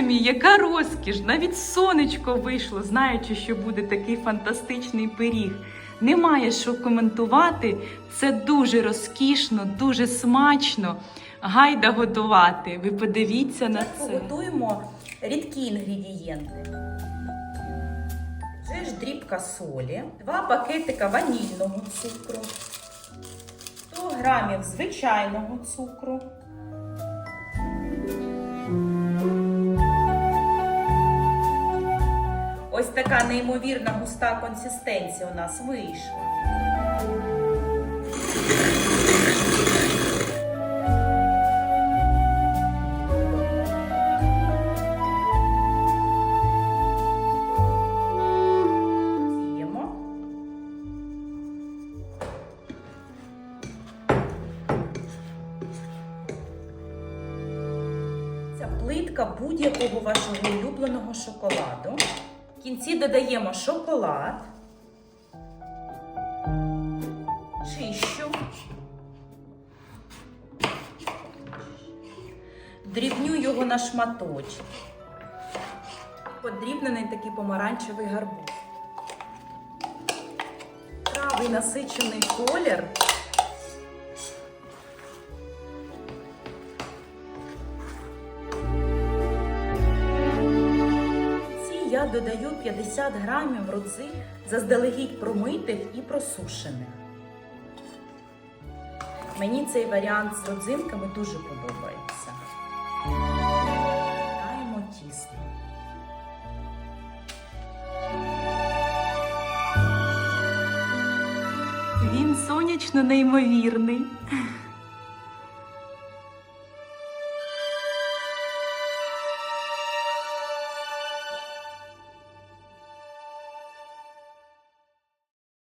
Боже мій, яка розкіш! Навіть сонечко вийшло, знаючи, що буде такий фантастичний пиріг. Немає що коментувати. Це дуже розкішно, дуже смачно. Гайда готувати. Ви подивіться на це. Готуємо рідкі інгредієнти. Вже ж дрібка солі, 2 пакетика ванільного цукру, 100 грамів звичайного цукру. Така неймовірна густа консистенція у нас вийшла. Ця плитка будь-якого вашого улюбленого шоколаду. В кінці додаємо шоколад. Чищу. Дрібню його на шматочки. Подрібнений такий помаранчевий гарбуз. Правий насичений колір. Я додаю 50 грамів родзи заздалегідь промитих і просушених. Мені цей варіант з родзинками дуже подобається. Даємо тісто. Він сонячно неймовірний.